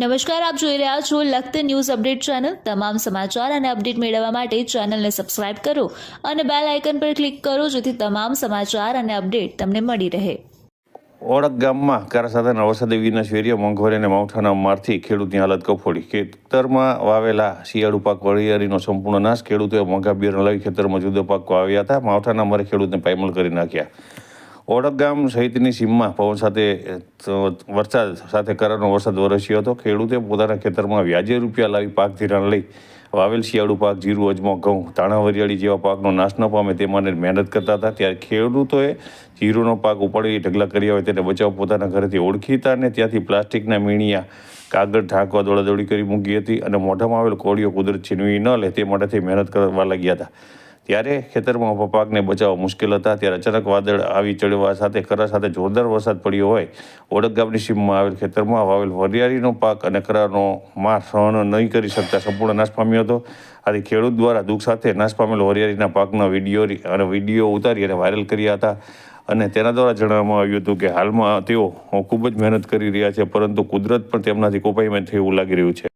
નમસ્કાર, આપ જોઈ રહ્યા છો લખત ન્યૂઝ અપડેટ ચેનલ. તમામ સમાચાર અને અપડેટ મેળવવા માટે ચેનલને સબસ્ક્રાઇબ કરો અને બેલ આઇકન પર ક્લિક કરો જેથી તમામ સમાચાર અને અપડેટ તમને મળી રહે. ઓળખ ગામમાં કરા સાથેના વરસાદી વિના શેરીઓ મોંઘવારી અને માવઠાના મારથી ખેડૂતની હાલત કફોડી. ખેતરમાં વાવેલા શિયાળુ પાક વરિયાળીનો સંપૂર્ણ નાશ. ખેડૂતોએ મોંઘા બિયારણ લાવી ખેતરમાં જુદો પાક વાવ્યા હતા. માવઠાના મારે ખેડૂતને પાયમલ કરી નાખ્યા. ઓળખ ગામ સહિતની સીમમાં પવન સાથે વરસાદ સાથે કરારનો વરસાદ વરસ્યો હતો. ખેડૂતે પોતાના ખેતરમાં વ્યાજે રૂપિયા લાવી પાક ધિરાણ લઈ વાવેલ શિયાળુ પાક, જીરું, અજમો, ઘઉં, ધાણા, વરિયાળી જેવા પાકનો નાશ ન પામે તે માટે મહેનત કરતા હતા. ત્યારે ખેડૂતોએ જીરુનો પાક ઉપાડી ઢગલા કર્યા હોય તેને બચાવ પોતાના ઘરેથી ઓળખીતા અને ત્યાંથી પ્લાસ્ટિકના મીણિયા, કાગળ, ઢાંકવા દોડાદોડી કરી મૂકી હતી અને મોઢામાં આવેલ કોળીઓ કુદરત છીનવી ન લે તે માટેથી મહેનત કરવા લાગ્યા હતા. ત્યારે ખેતરમાં ઊભા પાકને બચાવવા મુશ્કેલ હતા. ત્યારે અચાનક વાદળ આવી ચડવા સાથે કરા સાથે જોરદાર વરસાદ પડ્યો હોય. ઓળખ ગામની સીમમાં આવેલ ખેતરમાં વાવેલ વરિયાળીનો પાક અને કરારનો માર સહન નહીં કરી શકતા સંપૂર્ણ નાશ પામ્યો હતો. આથી ખેડૂત દ્વારા દુઃખ સાથે નાશ પામેલ વરિયાળીના પાકના વીડિયો અને વીડિયો ઉતારી અને વાયરલ કર્યા હતા. અને તેના દ્વારા જણાવવામાં આવ્યું હતું કે હાલમાં તેઓ ખૂબ જ મહેનત કરી રહ્યા છે, પરંતુ કુદરત પણ તેમનાથી કોપાઈમાં થયું લાગી રહ્યું છે.